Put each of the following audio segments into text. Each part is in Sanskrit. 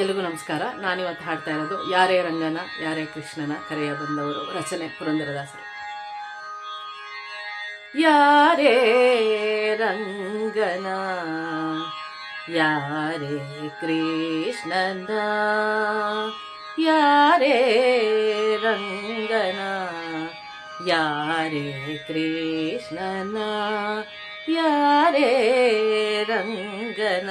ಎಲ್ರಿಗೂ ನಮಸ್ಕಾರ. ನಾನಿವತ್ತು ಹಾಡ್ತಾ ಇರೋದು ಯಾರೇ ರಂಗನ, ಯಾರೇ ಕೃಷ್ಣನ ಕರೆಯ ಬಂದವರು ರಚನೆ ಪುರಂದರದಾಸರು. ಯಾರೇ ರಂಗನ, ಯಾರೇ ಕೃಷ್ಣನ, ಯಾರೇ ರಂಗನ, ಯಾರೇ ಕೃಷ್ಣನ, ಯಾರೇ ರಂಗನ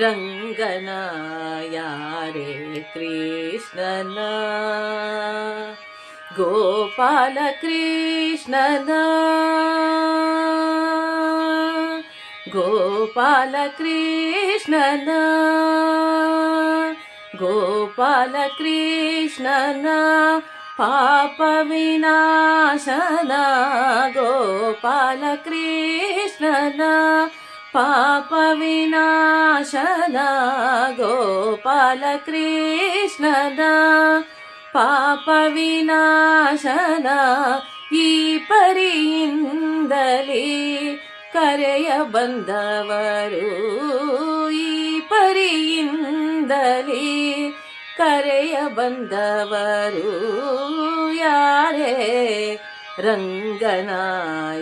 रङ्गनायारि कृष्ण गोपालकृष्णना। गोपालकृष्णना। गोपालकृष्णना। पापविनाशना। गोपालकृष्णन। ಗೋಪಾಲ ಕೃಷ್ಣನ ಪಾಪ ವಿನಾಶನ ಗೋಪಾಲ ಕೃಷ್ಣನ ಪಾಪ ವಿನಾಶನ ಗೋಪಾಲ ಕೃಷ್ಣನ ಪಾಪ ವಿನಾಶನ ಈ ಪರಿಯಿಂದಲೇ ಕರೆಯ ಬಂದವರು ಈ ಪರಿಯಿಂದಲೇ ಕರೆಯ ಬಂದವರು ಯಾರೇ ರಂಗನ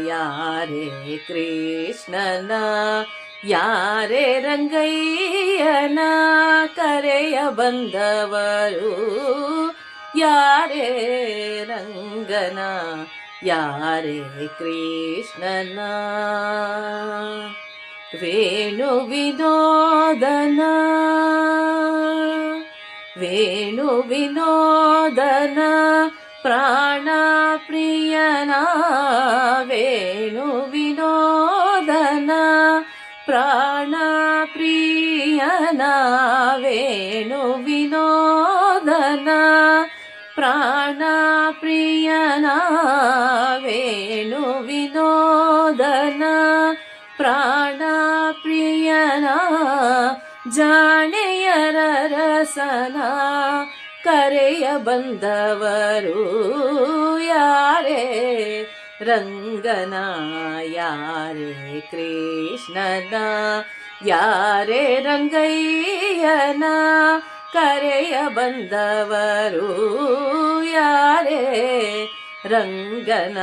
ಯಾರೇ ಕೃಷ್ಣನ, ಯಾರೇ ರಂಗಯ್ಯನ ಕರೆಯ ಬಂದವರು, ಯಾರೇ ರಂಗನ, ಯಾರೇ ಕೃಷ್ಣನ. ವೇಣು ವಿನೋದನ ವೇಣು ವಿನೋದನ ಪ್ರಾಣ പ്രിയനാ വേണു വിനോദന പ്രാണപ്രിയന വേണു വിനോദന പ്രാണപ്രിയന വേണു വിനോദന പ്രാണപ്രിയന ജാനയര രസന ಕರೆಯ ಬಂದವರು ಯಾರೇ ರಂಗನ ಯಾರೇ ಕೃಷ್ಣನ ಯಾರೇ ರಂಗಯ್ಯನ ಕರೆಯ ಬಂದವರು ಯಾರೇ ರಂಗನ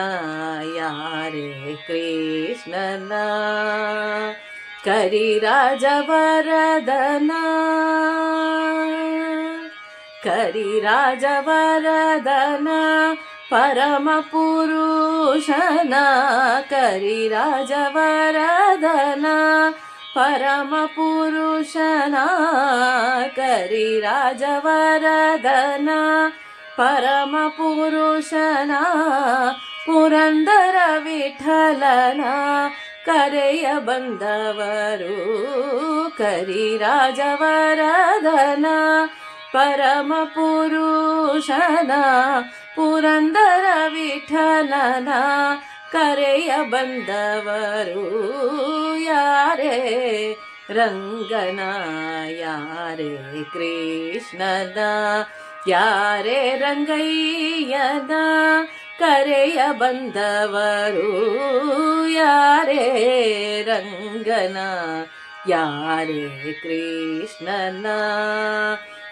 ಯಾರೇ ಕೃಷ್ಣನ ಕರಿರಾಜವರದನ करिराजवरदन परमपुरुषन करिराजवरदन परमपुरुषन करिराजवरदन परमपुरुषन पुरन्दर विठलन करयबन्दवरु करिीराजवरदन ವಿಠಲನ ಕರೆಯ ಬಂದವರು ಕರಿರಾಜವರದನ ಪರಮ ಪುರುಷನ ಪುರಂದರ ವಿಠಲನ ಕರೆಯ ಬಂದವರು ಯಾರೇ ರಂಗನ ಯಾರೇ ಕೃಷ್ಣನ ಯಾರೇ ರಂಗಯ್ಯನ ಕರೆಯ ಬಂದವರು ಯಾರೇ ರಂಗನ ಯಾರೇ ಕೃಷ್ಣನ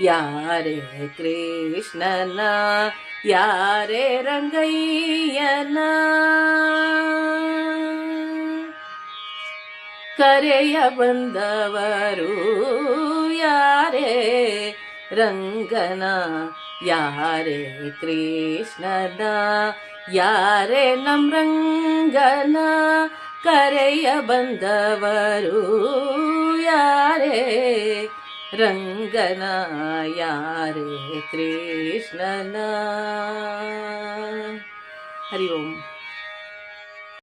ಯಾರೇ ಕೃಷ್ಣನ, ಯಾರೇ ರಂಗಯ್ಯನ? ಕರೆಯ ಬಂದವರು ಯಾರೇ ರಂಗನ, ಯಾರೇ ಕೃಷ್ಣನ, ಯಾರೇ ನಮ್ರಂಗನ? ಕರೆಯ ಬಂದವರು ಯಾರೇ ரங்கனாயாரே கிருஷ்ணனா. ஹரி ஓம்.